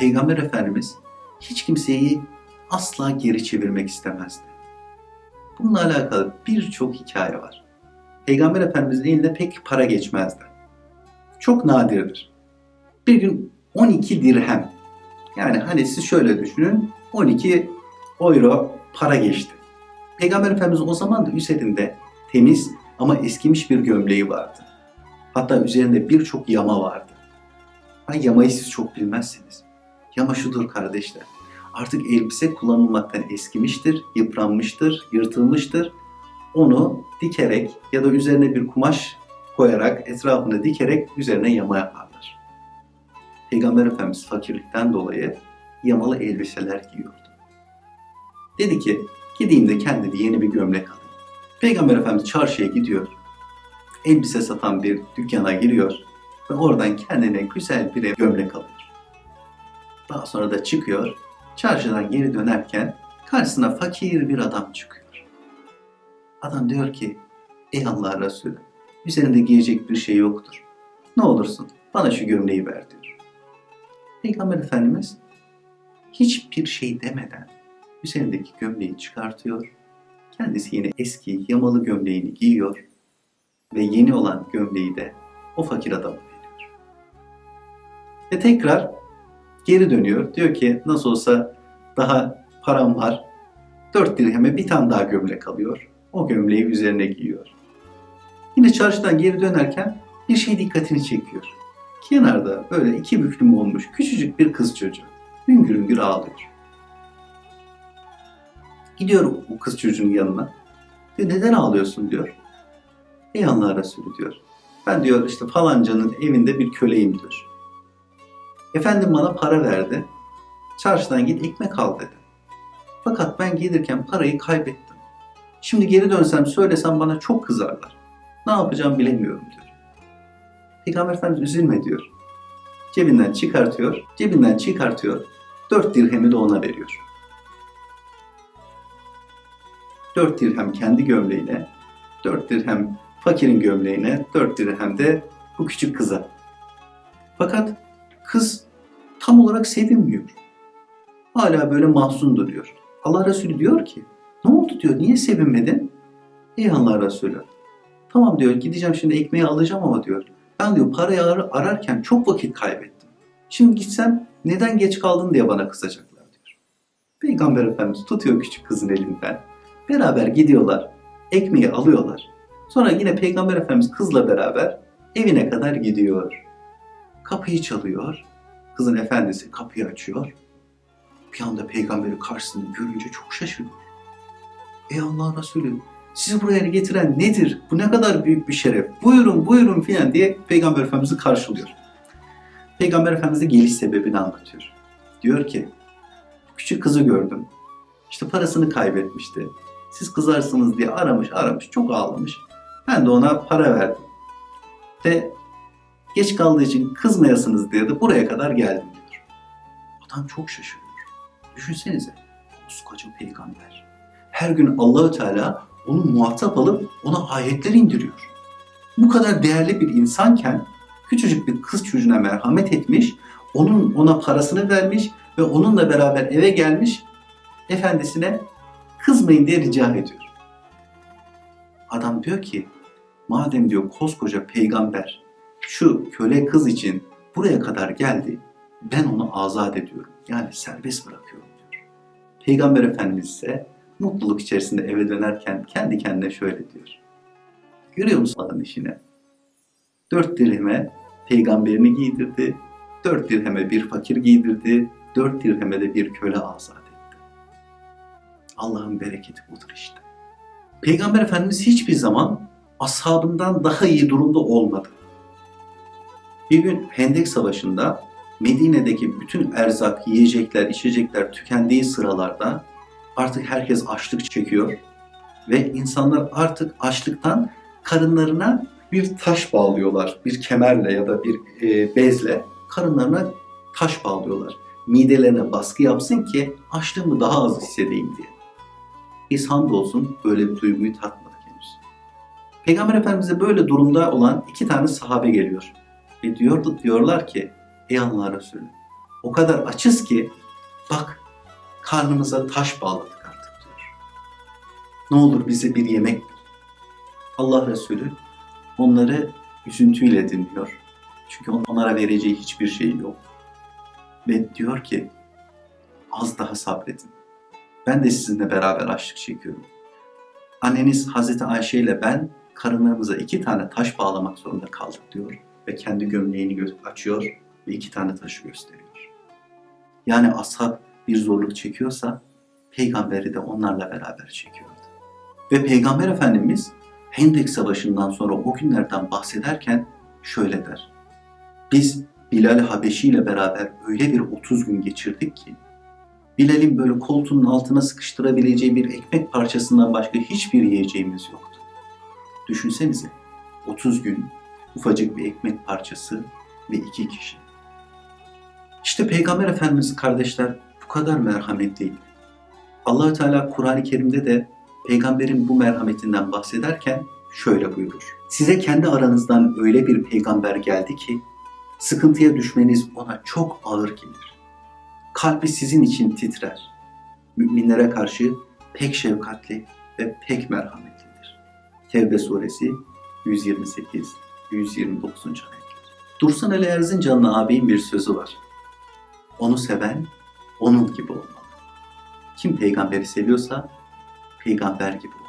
Peygamber Efendimiz hiç kimseyi asla geri çevirmek istemezdi. Bununla alakalı birçok hikaye var. Peygamber Efendimizin elinde pek para geçmezdi. Çok nadirdir. Bir gün 12 dirhem. Yani hani siz şöyle düşünün 12 euro para geçti. Peygamber Efendimiz o zaman da üzerinde temiz ama eskimiş bir gömleği vardı. Hatta üzerinde birçok yama vardı. Ha, yamayı siz çok bilmezsiniz. Yama şudur kardeşler. Artık elbise kullanılmaktan eskimiştir, yıpranmıştır, yırtılmıştır. Onu dikerek ya da üzerine bir kumaş koyarak, etrafını dikerek üzerine yama yaparlar. Peygamber Efendimiz fakirlikten dolayı yamalı elbiseler giyiyordu. Dedi ki gideyim de kendime yeni bir gömlek alayım. Peygamber Efendimiz çarşıya gidiyor. Elbise satan bir dükkana giriyor ve oradan kendine güzel bir gömlek alıyor. Daha sonra da çıkıyor. Çarşıdan geri dönerken karşısına fakir bir adam çıkıyor. Adam diyor ki ey Allah Resulü üzerinde giyecek bir şey yoktur. Ne olursun bana şu gömleği ver diyor. Peygamber Efendimiz hiçbir şey demeden üzerindeki gömleği çıkartıyor. Kendisi yine eski yamalı gömleğini giyiyor ve yeni olan gömleği de o fakir adama veriyor. Ve tekrar geri dönüyor. Diyor ki nasıl olsa daha param var. Dört dirheme bir tane daha gömlek alıyor. O gömleği üzerine giyiyor. Yine çarşıdan geri dönerken bir şey dikkatini çekiyor. Kenarda böyle iki büklüm olmuş küçücük bir kız çocuğu. Hüngür hüngür ağlıyor. Gidiyor bu kız çocuğun yanına. Diyor, neden ağlıyorsun diyor. Ey Allah Resulü diyor. Ben diyor işte falancanın evinde bir köleyim diyor. Efendim bana para verdi. Çarşıdan git ekmek al dedi. Fakat ben gelirken parayı kaybettim. Şimdi geri dönsem söylesem bana çok kızarlar. Ne yapacağım bilemiyorum diyor. Peygamber Efendimiz üzülme diyor. Cebinden çıkartıyor, cebinden çıkartıyor. Dört dirhemi de ona veriyor. Dört dirhem kendi gömleğine, dört dirhem fakirin gömleğine, dört dirhem de bu küçük kıza. Fakat kız tam olarak sevinmiyor. Hala böyle mahzun duruyor. Allah Resulü diyor ki, ne oldu diyor, niye sevinmedin? Ey Allah Resulü, tamam diyor gideceğim şimdi ekmeği alacağım ama diyor, ben diyor parayı ar- ararken çok vakit kaybettim. Şimdi gitsem neden geç kaldın diye bana kızacaklar diyor. Peygamber Efendimiz tutuyor küçük kızın elinden. Beraber gidiyorlar, ekmeği alıyorlar. Sonra yine Peygamber Efendimiz kızla beraber evine kadar gidiyor. Kapıyı çalıyor. Kızın efendisi kapıyı açıyor. Bir anda peygamberi karşısında görünce çok şaşırıyor. Ey Allah Resulü sizi buraya getiren nedir? Bu ne kadar büyük bir şeref. Buyurun buyurun filan diye Peygamber Efendimiz'i karşılıyor. Peygamber Efendimiz de geliş sebebini anlatıyor. Diyor ki küçük kızı gördüm. İşte parasını kaybetmişti. Siz kızarsınız diye aramış aramış çok ağlamış. Ben de ona para verdim. Ve geç kaldığı için kızmayasınız diye de buraya kadar geldim diyor. Adam çok şaşırıyor. Düşünsenize koskoca peygamber. Her gün Allahü Teala onu muhatap alıp ona ayetler indiriyor. Bu kadar değerli bir insanken küçücük bir kız çocuğuna merhamet etmiş, onun ona parasını vermiş ve onunla beraber eve gelmiş, efendisine kızmayın diye rica ediyor. Adam diyor ki, madem diyor koskoca peygamber şu köle kız için buraya kadar geldi, ben onu azat ediyorum. Yani serbest bırakıyorum diyor. Peygamber Efendimiz ise mutluluk içerisinde eve dönerken kendi kendine şöyle diyor. Görüyor musun adamın işine? Dört dirheme peygamberini giydirdi, dört dirheme bir fakir giydirdi, dört dirheme de bir köle azat etti. Allah'ın bereketi budur işte. Peygamber Efendimiz hiçbir zaman ashabından daha iyi durumda olmadı. Bir gün Hendek Savaşı'nda Medine'deki bütün erzak, yiyecekler, içecekler tükendiği sıralarda artık herkes açlık çekiyor ve insanlar artık açlıktan karınlarına bir taş bağlıyorlar. Bir kemerle ya da bir e, bezle karınlarına taş bağlıyorlar. Midelerine baskı yapsın ki açlığımı daha az hissedeyim diye. Biz hamdolsun böyle bir duyguyu tatmadık henüz. Peygamber Efendimiz'e böyle durumda olan iki tane sahabe geliyor. Ve diyor, diyorlar ki, ey Allah Resulü, O kadar açız ki bak karnımıza taş bağladık artık diyor. Ne olur bize bir yemek bul. Allah Resulü onları üzüntüyle dinliyor. Çünkü onlara vereceği hiçbir şey yok. Ve diyor ki az daha sabredin. Ben de sizinle beraber açlık çekiyorum. Anneniz Hazreti Ayşe ile ben karınlarımıza iki tane taş bağlamak zorunda kaldık diyor. Ve kendi gömleğini gö- açıyor ve iki tane taşı gösteriyor. Yani ashab bir zorluk çekiyorsa peygamberi de onlarla beraber çekiyordu. Ve peygamber efendimiz Hendek Savaşı'ndan sonra o günlerden bahsederken şöyle der. Biz Bilal Habeşi ile beraber öyle bir 30 gün geçirdik ki Bilal'in böyle koltuğunun altına sıkıştırabileceği bir ekmek parçasından başka hiçbir yiyeceğimiz yoktu. Düşünsenize 30 gün ufacık bir ekmek parçası ve iki kişi. İşte Peygamber Efendimiz kardeşler bu kadar merhametli. Allahü Teala Kur'an-ı Kerim'de de peygamberin bu merhametinden bahsederken şöyle buyurur. Size kendi aranızdan öyle bir peygamber geldi ki sıkıntıya düşmeniz ona çok ağır gelir. Kalbi sizin için titrer. Müminlere karşı pek şefkatli ve pek merhametlidir. Tevbe suresi 128 129. ayetler. Dursun Ali Erzincanlı ağabeyin bir sözü var. Onu seven onun gibi olmalı. Kim peygamberi seviyorsa peygamber gibi